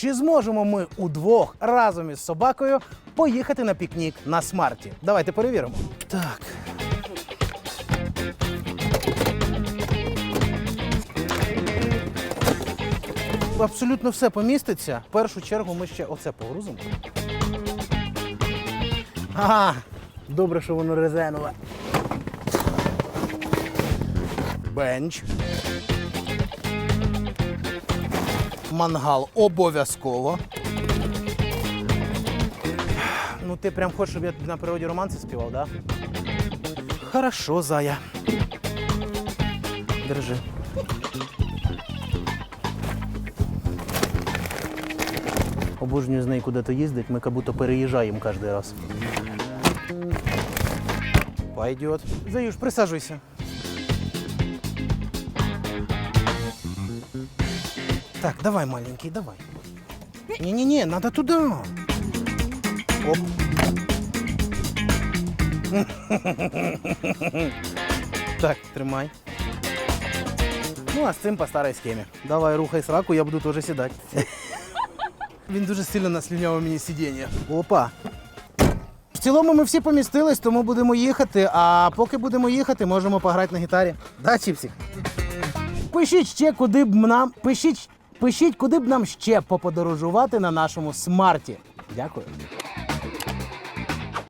чи зможемо ми удвох разом із собакою поїхати на пікнік на смарті? Давайте перевіримо. Так. Абсолютно все поміститься. В першу чергу ми ще оце погрузимо. Ага, добре, що воно резинове. Бенч. Мангал обов'язково. Ну, ти прям хочеш, щоб я тобі на природі романси співав, да? Хорошо, зая. Держи. Обожнюю з нею куди-то їздить, ми як будто переїжджаємо кожен раз. Пойдет. Заюш, присаджуйся. Так, давай, маленький, давай. Не-не-не, надо туда. Оп. Так, тримай. Ну, а з цим по старій схемі. Давай, рухай сраку, я буду теж сідати. Він дуже сильно наслюнявив мені сидіння. Опа. В цілому ми всі помістились, тому будемо їхати. А поки будемо їхати, можемо пограти на гітарі. Да, Чіпсік? Пишіть ще, куди б нам. Пишіть, пишіть, куди б нам ще поподорожувати на нашому смарті. Дякую.